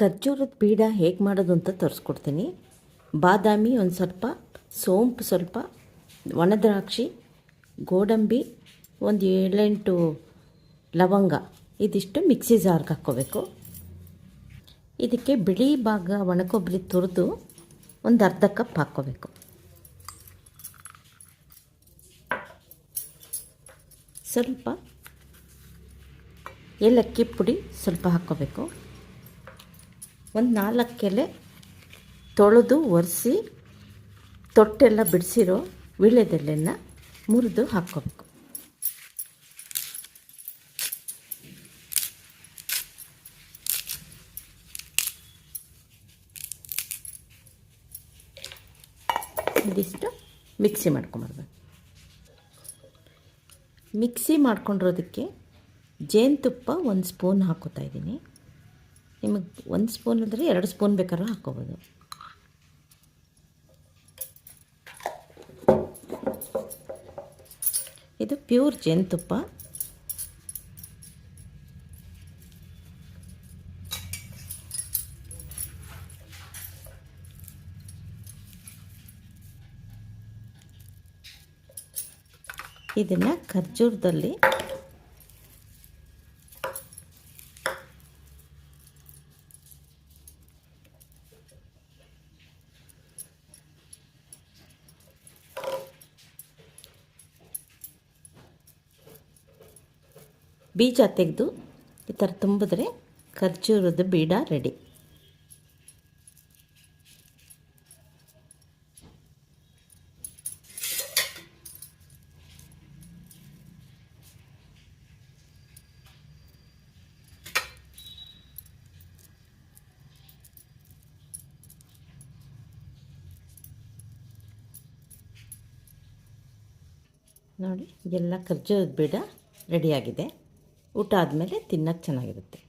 ಖರ್ಜೂರದ ಪೀಡ ಹೇಗೆ ಮಾಡೋದು ಅಂತ ತೋರಿಸ್ಕೊಡ್ತೀನಿ. ಬಾದಾಮಿ ಒಂದು ಸ್ವಲ್ಪ, ಸೋಂಪು ಸ್ವಲ್ಪ, ಒಣದ್ರಾಕ್ಷಿ, ಗೋಡಂಬಿ, ಒಂದು ಏಳೆಂಟು ಲವಂಗ. ಇದಿಷ್ಟು ಮಿಕ್ಸಿ ಜಾರ್ಗೆ ಹಾಕ್ಕೋಬೇಕು. ಇದಕ್ಕೆ ಬಿಳಿ ಭಾಗ ಒಣಕೊಬ್ಬರಿ ತುರಿದು ಒಂದು ಅರ್ಧ ಕಪ್ ಹಾಕ್ಕೋಬೇಕು. ಸ್ವಲ್ಪ ಏಲಕ್ಕಿ ಪುಡಿ ಸ್ವಲ್ಪ ಹಾಕ್ಕೋಬೇಕು. ಒಂದು ನಾಲ್ಕು ಎಲೆ ತೊಳೆದು ಒರೆಸಿ ತೊಟ್ಟೆಲ್ಲ ಬಿಡಿಸಿರೋ ವೀಳ್ಯದೆಲೆನ ಮುರಿದು ಹಾಕ್ಕೋಬೇಕು ಇದಿಷ್ಟು ಮಿಕ್ಸಿ ಮಾಡ್ಕೊಂಬರ್ಬೇಕು. ಮಿಕ್ಸಿ ಮಾಡ್ಕೊಂಡಿರೋದಕ್ಕೆ ಜೇನುತುಪ್ಪ ಒಂದು ಸ್ಪೂನ್ ಹಾಕೋತಾ ಇದ್ದೀನಿ. ನಿಮಗೆ ಒಂದು ಸ್ಪೂನ್ ಅಂದರೆ ಎರಡು ಸ್ಪೂನ್ ಬೇಕಾದ್ರೂ ಹಾಕ್ಕೋಬೋದು. ಇದು ಪ್ಯೂರ್ ಜೇನುತುಪ್ಪ. ಇದನ್ನು ಖರ್ಜೂರದಲ್ಲಿ ಬೀಜ ತೆಗೆದು ಈ ಥರ ತುಂಬಿದ್ರೆ ಖರ್ಜೂರದ ಬೀಡ ರೆಡಿ. ನೋಡಿ ಎಲ್ಲ ಖರ್ಜೂರದ ಬೀಡ ರೆಡಿಯಾಗಿದೆ. ಊಟ ಆದಮೇಲೆ ತಿನ್ನೋಕ್ಕೆ ಚೆನ್ನಾಗಿರುತ್ತೆ.